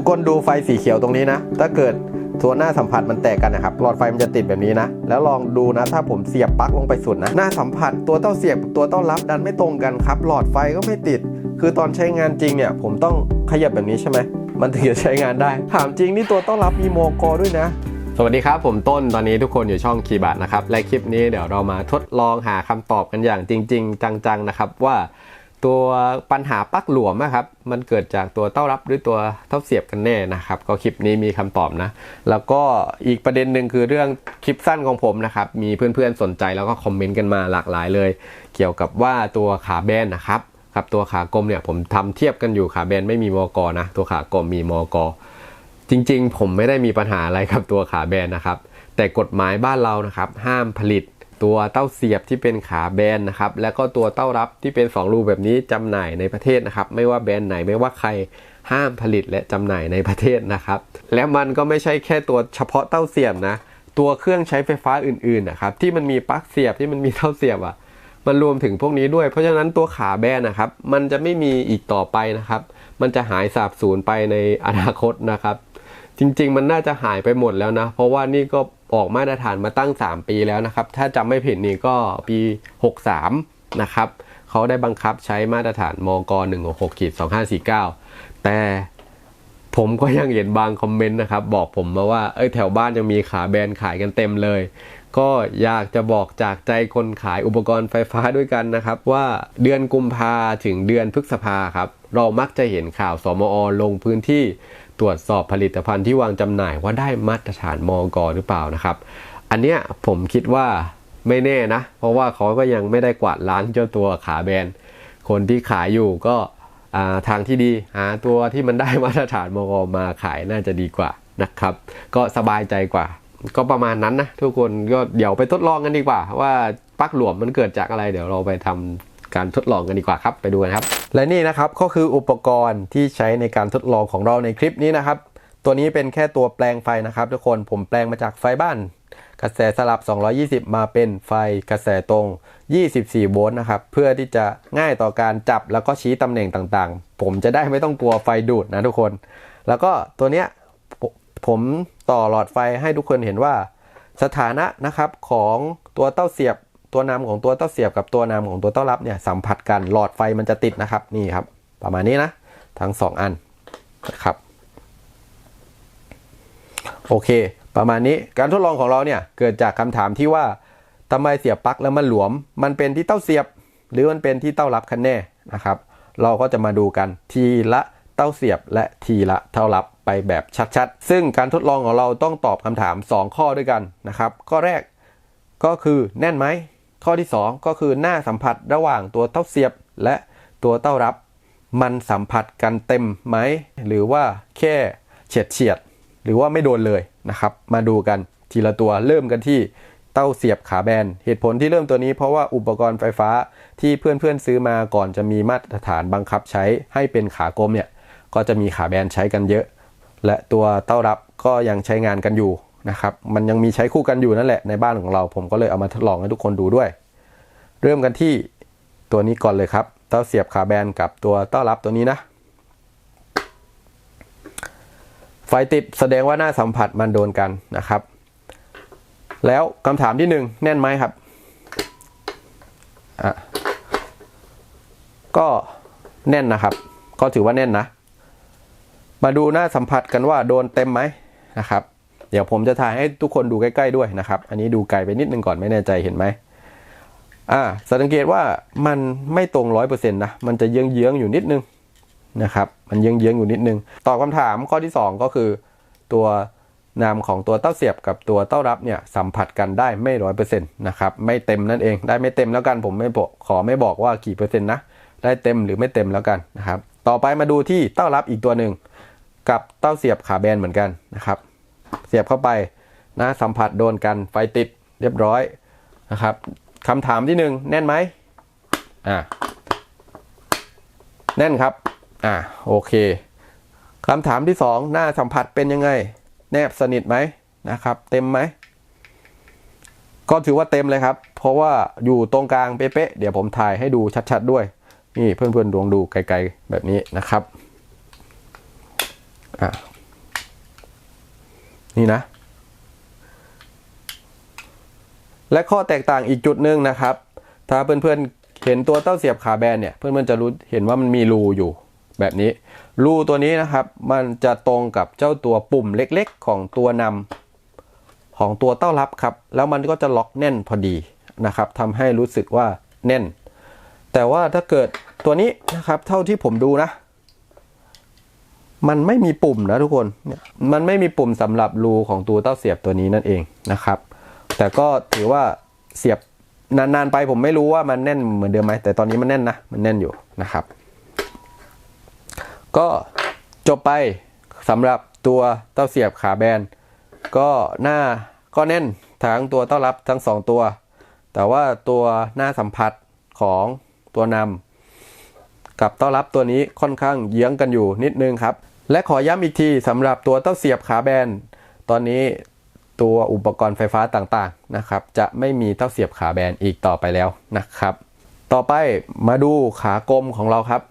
ทุกคนดูไฟสีเขียวตรงนี้นะ ถ้าเกิดตัวหน้าสัมผัสมันแตกกันนะครับ หลอดไฟมันจะติดแบบนี้นะ แล้วลองดูนะ ถ้าผมเสียบปลั๊กลงไปสุดนะ หน้าสัมผัสตัวเต้าเสียบตัวเต้ารับดันไม่ตรงกันครับ หลอดไฟก็ไม่ติด คือตอนใช้งานจริงเนี่ย ผมต้องขยับแบบนี้ใช่ไหม มันถึงจะใช้งานได้ ถามจริงนี่ตัวเต้ารับมีโมกอด้วยนะสวัสดีครับ ผมต้นตอนนี้ทุกคนอยู่ช่องคีย์บาทนะครับ และคลิปนี้เดี๋ยวเรามาทดลองหาคำตอบกันอย่างจริง ๆ จังๆนะครับว่า ตัวปัญหาปลั๊กหลวมนะครับ มันเกิดจากตัวเต้ารับหรือตัวเต้าเสียบกันแน่นะครับ ก็คลิปนี้มีคำตอบนะ แล้วก็อีกประเด็นหนึ่งคือเรื่องคลิปสั้นของผมนะครับ มีเพื่อนๆสนใจแล้วก็คอมเมนต์กันมาหลากหลายเลย เกี่ยวกับว่าตัวขาแบนนะครับกับตัวขากลมเนี่ยผมทำเทียบกันอยู่ขาแบนไม่มีมอกอนะ ตัวขากลมมีมอกอจริง ๆ ผมไม่ได้มีปัญหาอะไรกับตัวขาแบนนะครับ แต่กฎหมายบ้านเรานะครับ ห้ามผลิต ตัวเต้าเสียบที่เป็นขาแบนนะครับ แล้วก็ตัวเต้ารับที่เป็น 2 รูแบบนี้จำหน่ายในประเทศนะครับ ไม่ว่าแบรนด์ไหนไม่ว่าใครห้ามผลิตและจำหน่ายในประเทศนะครับ และมันก็ไม่ใช่แค่ตัวเฉพาะเต้าเสียบนะ ตัวเครื่องใช้ไฟฟ้าอื่นๆนะครับ ที่มันมีปลั๊กเสียบที่มันมีเต้าเสียบอะ มันรวมถึงพวกนี้ด้วย เพราะฉะนั้นตัวขาแบนนะครับ มันจะไม่มีอีกต่อไปนะครับ มันจะหายสาบสูญไปในอนาคตนะครับ จริงๆ มันน่าจะหายไปหมดแล้วนะ เพราะว่านี่ก็ ออกมาตรฐานมาตั้ง 3 ปีแล้วนะครับ ถ้าจำไม่ผิดนี่ก็ปี 63 นะครับเขาได้บังคับใช้มาตรฐานมก166ขีด2549 แต่ผมก็ยังเห็นบางคอมเมนต์นะครับ บอกผมมาว่าเอ้ยแถวบ้านยังมีขาแบนขายกันเต็มเลย ก็อยากจะบอกจากใจคนขายอุปกรณ์ไฟฟ้าด้วยกันนะครับ ว่าเดือนกุมภาถึงเดือนพฤษภาครับ เรามักจะเห็นข่าวสมอลงพื้นที่ ตรวจสอบผลิตภัณฑ์ที่วางจำหน่ายว่าได้มาตรฐานมอกหรือเปล่านะครับ อันเนี้ยผมคิดว่าไม่แน่นะ เพราะว่าเขาก็ยังไม่ได้กวาดล้างเจ้าตัวขาแบนคนที่ขายอยู่ก็ทางที่ดีหาตัวที่มันได้มาตรฐานมกมาขายน่าจะดีกว่านะครับ ก็สบายใจกว่า ก็ประมาณนั้นนะทุกคนก็เดี๋ยวไปทดลองกันดีกว่า ว่าปลั๊กหลวมมันเกิดจากอะไร เดี๋ยวเราไปทำ การทดลองกันดีกว่าครับไปดูกันครับ และนี่นะครับก็คืออุปกรณ์ที่ใช้ในการทดลองของเราในคลิปนี้นะครับ ตัวนี้เป็นแค่ตัวแปลงไฟนะครับ ทุกคนผมแปลงมาจากไฟบ้าน กระแสสลับ 220 มาเป็นไฟกระแสตรง 24 โวลต์นะครับ เพื่อที่จะง่ายต่อการจับแล้วก็ชี้ตำแหน่งต่างๆ ผมจะได้ไม่ต้องกลัวไฟดูดนะทุกคน แล้วก็ตัวเนี้ยผมผมต่อหลอดไฟให้ทุกคนเห็นว่าสถานะนะครับของตัวเต้าเสียบ ตัวนำของตัวเต้าเสียบกับตัวนำของตัวเต้ารับเนี่ยสัมผัสกันหลอดไฟมันจะติดนะครับนี่ครับ ประมาณนี้นะ ทั้งสองอันนะครับโอเค ประมาณนี้การทดลองของเราเนี่ยเกิดจากคำถามที่ว่าทำไมเสียบปลั๊กแล้วมันหลวม มันเป็นที่เต้าเสียบ หรือมันเป็นที่เต้ารับกันแน่นะครับ เราก็จะมาดูกันทีละเต้าเสียบและทีละเต้ารับไปแบบชัดๆ ซึ่งการทดลองของเราต้องตอบคำถาม 2 ข้อด้วยกันนะครับ ข้อแรกก็คือแน่นไหม ข้อที่ 2 ก็คือหน้าสัมผัสระหว่างตัวเต้าเสียบและตัวเต้ารับ มันสัมผัสกันเต็มไหม หรือว่าแค่เฉียดเฉียดหรือว่าไม่โดนเลยนะครับ มาดูกันทีละตัวเริ่มกันที่เต้าเสียบขาแบน เหตุผลที่เริ่มตัวนี้เพราะว่าอุปกรณ์ไฟฟ้าที่เพื่อนๆซื้อมาก่อนจะมีมาตรฐานบังคับใช้ให้เป็นขากลมเนี่ยก็จะมีขาแบนใช้กันเยอะ และตัวเต้ารับก็ยังใช้งานกันอยู่ นะครับ มันยังมีใช้คู่กันอยู่นั่นแหละในบ้านของเรา ผมก็เลยเอามาทดลองให้ทุกคนดูด้วย เริ่มกันที่ตัวนี้ก่อนเลยครับ เต้าเสียบขาแบนกับตัวเต้ารับตัวนี้นะ ไฟติดแสดงว่าหน้าสัมผัสมันโดนกันนะครับ แล้วคำถามที่หนึ่งแน่นไหมครับอะก็แน่นนะครับ ก็ถือว่าแน่นนะ มาดูหน้าสัมผัสกันว่าโดนเต็มไหมนะครับ เดี๋ยวผมจะถ่ายให้ทุกคนดูใกล้ ๆด้วยนะครับ อันนี้ดูไกลไปนิดนึงก่อนไม่แน่ใจเห็นไหมอ่าสังเกตว่ามันไม่ตรงร้อยเปอร์เซ็นต์นะ มันจะเยื้องๆอยู่นิดนึงนะครับ มันเยื้องๆอยู่นิดนึง ตอบคำถามข้อที่ 2 ก็คือตัวนามของตัวเต้าเสียบกับตัวเต้ารับเนี่ยสัมผัสกันได้ไม่ร้อยเปอร์เซ็นต์นะครับไม่เต็มนั่นเองได้ไม่เต็มแล้วกันผมไม่บอกขอไม่บอกว่ากี่เปอร์เซ็นต์นะได้เต็มหรือไม่เต็มแล้วกันนะครับ ต่อไปมาดูที่เต้ารับอีกตัวหนึ่งกับเต้าเสียบขาแบนเหมือนกันนะครับ เสียบเข้าไปนะสัมผัสโดนกันไฟติดเรียบร้อยนะครับคำถามที่หนึ่งแน่นไหมอ่าแน่นครับอ่าโอเคคำถามที่สองหน้าสัมผัสเป็นยังไง แนบสนิทไหมนะครับ เต็มไหมก็ถือว่าเต็มเลยครับ เพราะว่าอยู่ตรงกลางเป๊ะๆเดี๋ยวผมถ่ายให้ดูชัดๆด้วย นี่เพื่อนๆดวงดูไกลๆแบบนี้นะครับอะ นี่นะ และข้อแตกต่างอีกจุดหนึ่งนะครับ ถ้าเพื่อนๆเห็นตัวเต้าเสียบขาแบนเนี่ย เพื่อนๆจะรู้เห็นว่ามันมีรูอยู่แบบนี้ รูตัวนี้นะครับ มันจะตรงกับเจ้าตัวปุ่มเล็กๆ ของตัวนำของตัวเต้ารับครับ แล้วมันก็จะล็อกแน่นพอดีนะครับทำให้รู้สึกว่าแน่น แต่ว่าถ้าเกิดตัวนี้นะครับ เท่าที่ผมดูนะ มันไม่มีปุ่มนะทุกคน มันไม่มีปุ่มสำหรับรูของตัวเต้าเสียบตัวนี้นั่นเองนะครับ แต่ก็ถือว่าเสียบนานๆไปผมไม่รู้ว่ามันแน่นเหมือนเดิมไหมแต่ตอนนี้มันแน่นนะ มันแน่นอยู่นะครับ ก็จบไปสำหรับตัวเต้าเสียบขาแบน ก็หน้าก็แน่นทั้งตัวเต้ารับทั้งสองตัว แต่ว่าตัวหน้าสัมผัสของตัวนำกับเต้ารับตัวนี้ค่อนข้างเยื้องกันอยู่นิดนึงครับ และขอย้ำอีกทีสำหรับตัวเต้าเสียบขาแบน ตอนนี้ตัวอุปกรณ์ไฟฟ้าต่างๆนะครับ จะไม่มีเต้าเสียบขาแบนอีกต่อไปแล้วนะครับ ต่อไปมาดูขากลมของเราครับ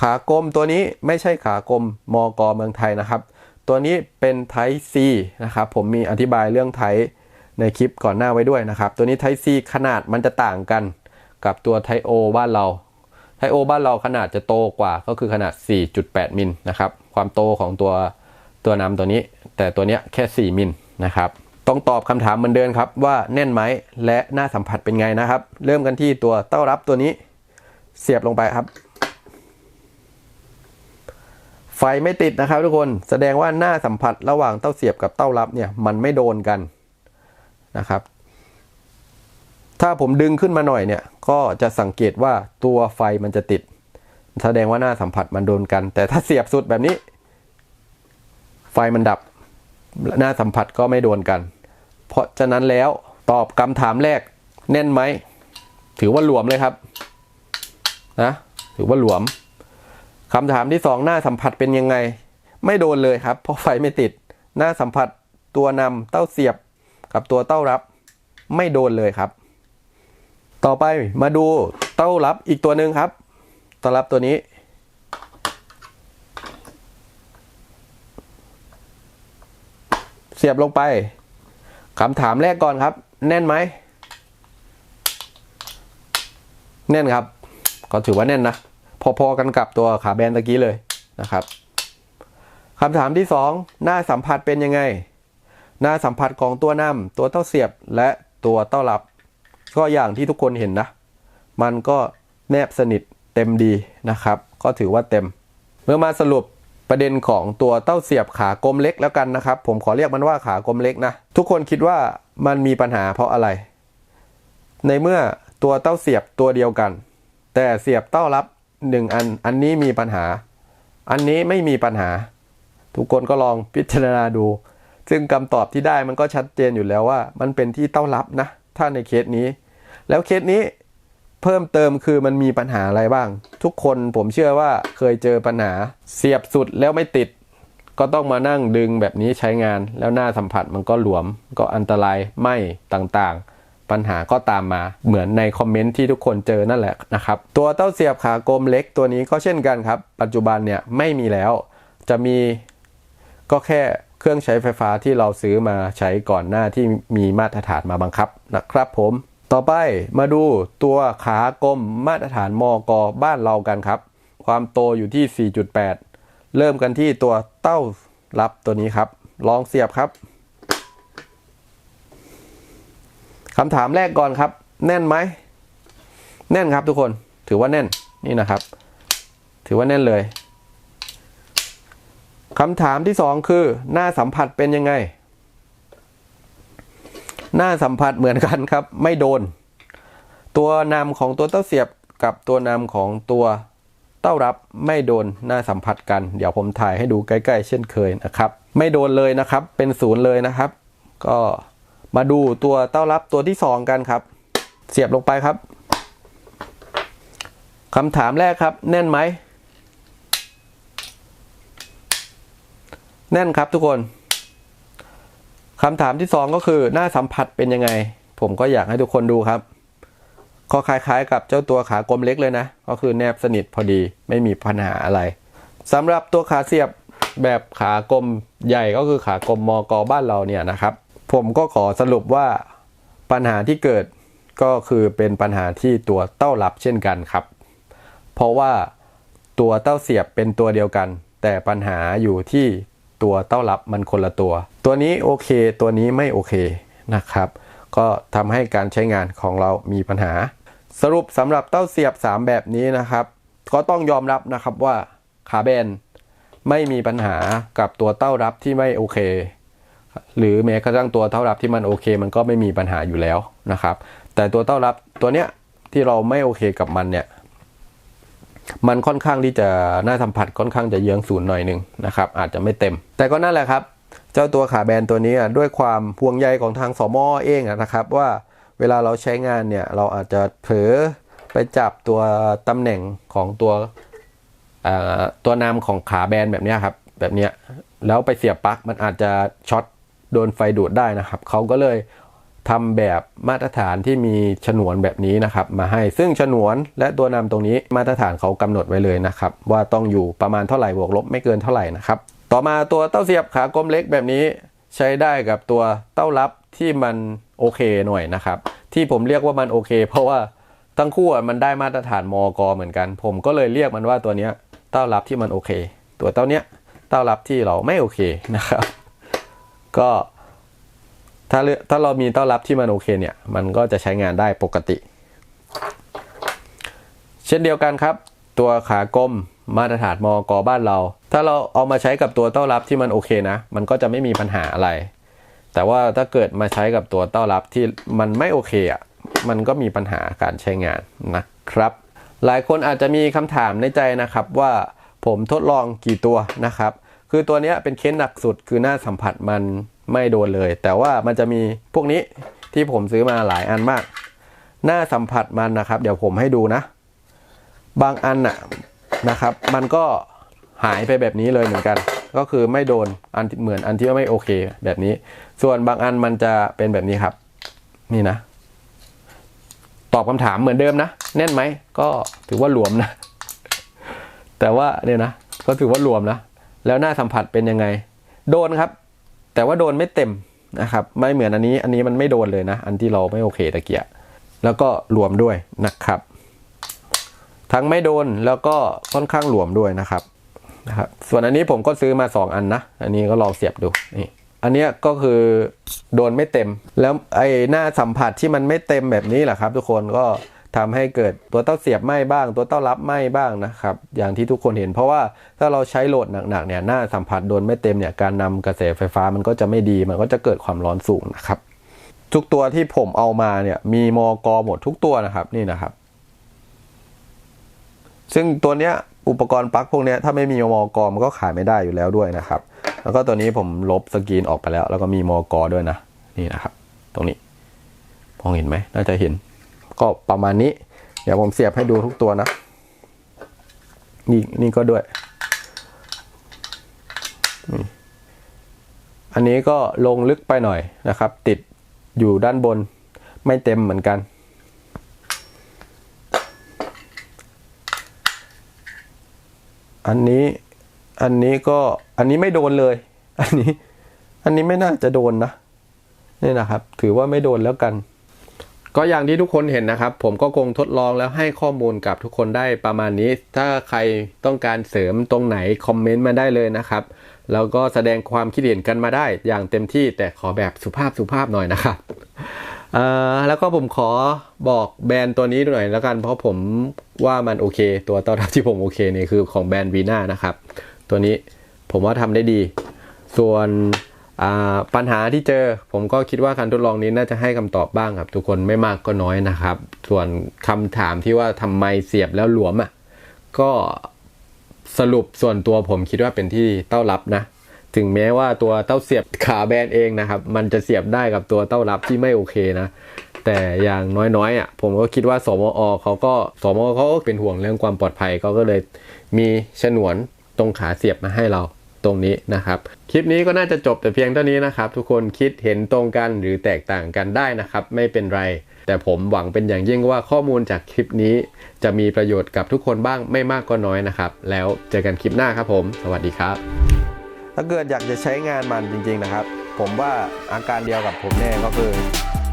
ขากลมตัวนี้ไม่ใช่ขากลมมกเมืองไทยนะครับ ตัวนี้เป็นไท p ซีนะครับผมมีอธิบายเรื่องไทในคลิปก่อนหน้าไว้ด้วยนะครับ ตัวนี้ไท p ซีขนาดมันจะต่างกันกับตัวไทโอบ้านเรา ไทโอบ้านเราขนาดจะโตกว่าก็คือขนาด 4.8 มิลนะครับ ความโตของตัวตัวน้ำตัวนี้ แต่ตัวเนี้ยแค่ 4 มิลนะครับ ต้องตอบคำถามเหมือนเดิมครับว่าแน่นไหมและหน้าสัมผัสเป็นไงนะครับ เริ่มกันที่ตัวเต้ารับตัวนี้เสียบลงไปครับ ไฟไม่ติดนะครับทุกคนแสดงว่าหน้าสัมผัสระหว่างเต้าเสียบกับเต้ารับเนี่ยมันไม่โดนกันนะครับ ถ้าผมดึงขึ้นมาหน่อยเนี่ย ก็จะสังเกตว่าตัวไฟมันจะติด แสดงว่าหน้าสัมผัสมันโดนกัน แต่ถ้าเสียบสุดแบบนี้ ไฟมันดับ หน้าสัมผัสก็ไม่โดนกัน เพราะฉะนั้นแล้วตอบคำถามแรกแน่นไหม ถือว่าหลวมเลยครับนะถือว่าหลวมคำถามที่สองหน้าสัมผัสเป็นยังไง ไม่โดนเลยครับ เพราะไฟไม่ติด หน้าสัมผัสตัวนำเต้าเสียบกับตัวเต้ารับ ไม่โดนเลยครับ ต่อไปมาดูเต้ารับอีกตัวหนึ่งครับเต้ารับตัวนี้ เสียบลงไปคำถามแรกก่อนครับ แน่นไหม แน่นครับ ก็ถือว่าแน่นนะ พอๆกันกับตัวขาแบนตะกี้เลยนะครับคำถามที่สองหน้าสัมผัสเป็นยังไง หน้าสัมผัสของตัวนำตัวเต้าเสียบและตัวเต้ารับ ก็อย่างที่ทุกคนเห็นนะ มันก็แนบสนิทเต็มดีนะครับ ก็ถือว่าเต็ม เมื่อมาสรุปประเด็นของตัวเต้าเสียบขากลมเล็กแล้วกันนะครับ ผมขอเรียกมันว่าขากลมเล็กนะ ทุกคนคิดว่ามันมีปัญหาเพราะอะไร ในเมื่อตัวเต้าเสียบตัวเดียวกัน แต่เสียบเต้ารับหนึ่งอัน อันนี้มีปัญหา อันนี้ไม่มีปัญหา ทุกคนก็ลองพิจารณาดู ซึ่งคำตอบที่ได้มันก็ชัดเจนอยู่แล้วว่า มันเป็นที่เต้ารับนะ ถ้าในเคสนี้ แล้วเคสนี้เพิ่มเติมคือมันมีปัญหาอะไรบ้าง ทุกคนผมเชื่อว่าเคยเจอปัญหาเสียบสุดแล้วไม่ติด ก็ต้องมานั่งดึงแบบนี้ใช้งาน แล้วหน้าสัมผัสมันก็หลวม ก็อันตรายไหมต่างๆ ปัญหาก็ตามมาเหมือนในคอมเมนต์ที่ทุกคนเจอนั่นแหละนะครับ ตัวเต้าเสียบขากลมเล็กตัวนี้ก็เช่นกันครับ ปัจจุบันเนี่ยไม่มีแล้วจะมีก็แค่เครื่องใช้ไฟฟ้าที่เราซื้อมาใช้ก่อนหน้าที่มีมาตรฐานมาบังคับนะครับผม ต่อไปมาดูตัวขากลมมาตรฐานมกบ้านเรากันครับ ความโตอยู่ที่ 4.8 เริ่มกันที่ตัวเต้ารับตัวนี้ครับ ลองเสียบครับคำถามแรกก่อนครับ แน่นไหม แน่นครับทุกคนถือว่าแน่นนี่นะครับ ถือว่าแน่นเลยคำถามที่สองคือ หน้าสัมผัสเป็นยังไง หน้าสัมผัสเหมือนกันครับ ไม่โดน ตัวนำของตัวเต้าเสียบกับตัวนำของตัวเต้ารับไม่โดนหน้าสัมผัสกัน เดี๋ยวผมถ่ายให้ดูใกล้ ๆ เช่นเคยนะครับ ไม่โดนเลยนะครับ เป็นศูนย์เลยนะครับ ก็มาดูตัวเต้ารับตัวที่สองกันครับ เสียบลงไปครับคำถามแรกครับ แน่นไหม แน่นครับทุกคน คำถามที่สองก็คือหน้าสัมผัสเป็นยังไง ผมก็อยากให้ทุกคนดูครับก็คล้ายๆ กับเจ้าตัวขากลมเล็กเลยนะ ก็คือแนบสนิทพอดีไม่มีปัญหาอะไรสำหรับตัวขาเสียบแบบขากลมใหญ่ก็คือขากลมมกบ้านเราเนี่ยนะครับ ผมก็ขอสรุปว่าปัญหาที่เกิดก็คือเป็นปัญหาที่ตัวเต้ารับเช่นกันครับ เพราะว่าตัวเต้าเสียบเป็นตัวเดียวกัน แต่ปัญหาอยู่ที่ ตัวเต้ารับมันคนละตัว ตัวนี้โอเค ตัวนี้ไม่โอเคนะครับ ก็ทำให้การใช้งานของเรามีปัญหา สรุปสำหรับเต้าเสียบ 3 แบบนี้นะครับ ก็ต้องยอมรับนะครับว่าขาแบนไม่มีปัญหากับตัวเต้ารับที่ไม่โอเค หรือแม้กระทั่งตัวเต้ารับที่มันโอเค มันก็ไม่มีปัญหาอยู่แล้วนะครับ แต่ตัวเต้ารับตัวเนี้ยที่เราไม่โอเคกับมันเนี่ย มันค่อนข้างที่จะน่าสัมผัสค่อนข้างจะเยื้องศูนย์หน่อยหนึ่งนะครับ อาจจะไม่เต็ม แต่ก็นั่นแหละครับ เจ้าตัวขาแบนตัวนี้ด้วยความห่วงใยของทางสมอเองนะครับว่าเวลาเราใช้งานเนี่ยเราอาจจะเผลอไปจับตัวตำแหน่งของตัวตัวนำของขาแบนแบบนี้ครับแบบนี้แล้วไปเสียบปลั๊กมันอาจจะช็อตโดนไฟดูดได้นะครับเขาก็เลย ทำแบบมาตรฐานที่มีฉนวนแบบนี้นะครับ มาให้ซึ่งฉนวนและตัวนำตรงนี้มาตรฐานเขากำหนดไว้เลยนะครับ ว่าต้องอยู่ประมาณเท่าไหร่บวกลบไม่เกินเท่าไหร่นะครับ ต่อมาตัวเต้าเสียบขากลมเล็กแบบนี้ใช้ได้กับตัวเต้ารับที่มันโอเคหน่อยนะครับ ที่ผมเรียกว่ามันโอเค เพราะว่าทั้งคู่มันได้มาตรฐานมอกเหมือนกัน ผมก็เลยเรียกมันว่าตัวเนี้ยเต้ารับที่มันโอเค ตัวเต้าเนี้ยเต้ารับที่เราไม่โอเคนะครับ ก็ ถ้าเลือกถ้าเรามีเต้ารับที่มันโอเคเนี่ย มันก็จะใช้งานได้ปกติ เช่นเดียวกันครับ ตัวขากลมมาตรฐานมอกบ้านเรา ถ้าเราเอามาใช้กับตัวเต้ารับที่มันโอเคนะ มันก็จะไม่มีปัญหาอะไร แต่ว่าถ้าเกิดมาใช้กับตัวเต้ารับที่มันไม่โอเคอะ มันก็มีปัญหาการใช้งานนะครับ หลายคนอาจจะมีคำถามในใจนะครับว่าผมทดลองกี่ตัวนะครับ คือตัวนี้เป็นเคสหนักสุดคือหน้าสัมผัสมัน ไม่โดนเลย แต่ว่ามันจะมีพวกนี้ที่ผมซื้อมาหลายอันมาก หน้าสัมผัสมันนะครับ เดี๋ยวผมให้ดูนะ บางอันน่ะนะครับ มันก็หายไปแบบนี้เลยเหมือนกัน ก็คือไม่โดนอันเหมือนอันที่ไม่โอเคแบบนี้ ส่วนบางอันมันจะเป็นแบบนี้ครับ นี่นะ ตอบคำถามเหมือนเดิมนะแน่นไหมก็ถือว่าหลวมนะ แต่ว่าเนี่ยนะก็ถือว่าหลวมนะแล้วหน้าสัมผัสเป็นยังไง โดนครับ แต่ว่าโดนไม่เต็มนะครับ ไม่เหมือนอันนี้ อันนี้มันไม่โดนเลยนะ อันที่เราไม่โอเคตะเกียะแล้วก็รวมด้วยนะครับ ทั้งไม่โดนแล้วก็ค่อนข้างหลวมด้วยนะครับนะครับ ส่วนอันนี้ผมก็ซื้อมา 2 อันนะ อันนี้ก็ลองเสียบดูนี่อันเนี้ยก็คือโดนไม่เต็ม แล้วไอ้หน้าสัมผัสที่มันไม่เต็มแบบนี้แหละครับ ทุกคนก็ ทำให้เกิดตัวเต้าเสียบไหม้บ้าง ตัวเต้ารับไหม้บ้างนะครับ อย่างที่ทุกคนเห็น เพราะว่าถ้าเราใช้โหลดหนักๆเนี่ยหน้าสัมผัสโดนไม่เต็มเนี่ยการนำกระแสไฟฟ้ามันก็จะไม่ดีมันก็จะเกิดความร้อนสูงนะครับ ทุกตัวที่ผมเอามาเนี่ยมีมอกหมดทุกตัวนะครับนี่นะครับ ซึ่งตัวเนี้ยอุปกรณ์ปลั๊กพวกเนี้ยถ้าไม่มีมอกมันก็ขายไม่ได้อยู่แล้วด้วยนะครับ แล้วก็ตัวนี้ผมลบสกรีนออกไปแล้ว แล้วก็มีมอกด้วยนะ นี่นะครับ ตรงนี้มองเห็นไหมน่าจะเห็น ก็ประมาณนี้ เดี๋ยวผมเสียบให้ดูทุกตัวนะ นี่นี่ก็ด้วย อันนี้ก็ลงลึกไปหน่อยนะครับ ติดอยู่ด้านบนไม่เต็มเหมือนกัน อันนี้ อันนี้ก็ อันนี้ไม่โดนเลย อันนี้ อันนี้ไม่น่าจะโดนนะ นี่นะครับ ถือว่าไม่โดนแล้วกัน ก็อย่างที่ทุกคนเห็นนะครับ ผมก็คงทดลองแล้วให้ข้อมูลกับทุกคนได้ประมาณนี้ ถ้าใครต้องการเสริมตรงไหนคอมเมนต์มาได้เลยนะครับ แล้วก็แสดงความคิดเห็นกันมาได้อย่างเต็มที่แต่ขอแบบสุภาพสุภาพหน่อยนะครับแล้วก็ผมขอบอกแบรนด์ตัวนี้หน่อยแล้วกันเพราะผมว่ามันโอเค ตัวต้อนรับที่ผมโอเคเนี่ยคือของแบรนด์วีน่านะครับ ตัวนี้ผมว่าทำได้ดี ส่วน ปัญหาที่เจอผมก็คิดว่าการทดลองนี้น่าจะให้คำตอบบ้างครับ ทุกคนไม่มากก็น้อยนะครับ ส่วนคำถามที่ว่าทำไมเสียบแล้วหลวมอะก็สรุปส่วนตัวผมคิดว่าเป็นที่เต้ารับนะ ถึงแม้ว่าตัวเต้าเสียบขาแบนเองนะครับ มันจะเสียบได้กับตัวเต้ารับที่ไม่โอเคนะ แต่อย่างน้อยๆอะผมก็คิดว่าสมอเขาก็สมอเขาก็เป็นห่วงเรื่องความปลอดภัยเขาก็เลยมีฉนวนตรงขาเสียบมาให้เรา ตรงนี้นะครับ คลิปนี้ก็น่าจะจบแต่เพียงเท่านี้นะครับ ทุกคนคิดเห็นตรงกันหรือแตกต่างกันได้นะครับ ไม่เป็นไร แต่ผมหวังเป็นอย่างยิ่งว่าข้อมูลจากคลิปนี้ จะมีประโยชน์กับทุกคนบ้างไม่มากก็น้อยนะครับ แล้วเจอกันคลิปหน้าครับผม สวัสดีครับ ถ้าเกิดอยากจะใช้งานมันจริง ๆนะครับ ผมว่าอาการเดียวกับผมแน่ก็คือ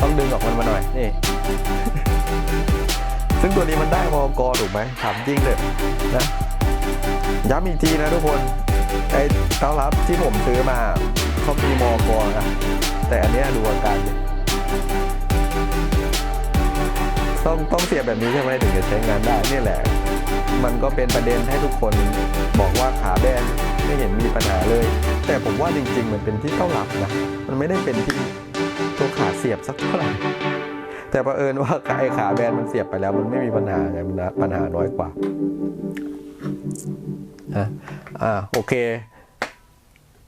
ต้องดึงออกมันมาหน่อยนี่ซึ่งตัวนี้มันได้มอกถูกไหมถามจริงเลยนะย้ำอีกทีนะทุกคน ไอ้เต้ารับที่ผมซื้อมาเขามีมอกนะแต่อันนี้ดูอาการต้องต้องเสียบแบบนี้ใช่ไหมถึงจะใช้งานได้นี่แหละ มันก็เป็นประเด็นให้ทุกคนบอกว่าขาแบนไม่เห็นมีปัญหาเลย แต่ผมว่าจริง ๆ มันเป็นที่เต้ารับนะมันไม่ได้เป็นที่ตัวขาเสียบสักเท่าไหร่แต่ประเอิญว่าไอ้ขาแบนมันเสียบไปแล้ว มันไม่มีปัญหาไงมันปัญหาน้อยกว่า อ่าโอเค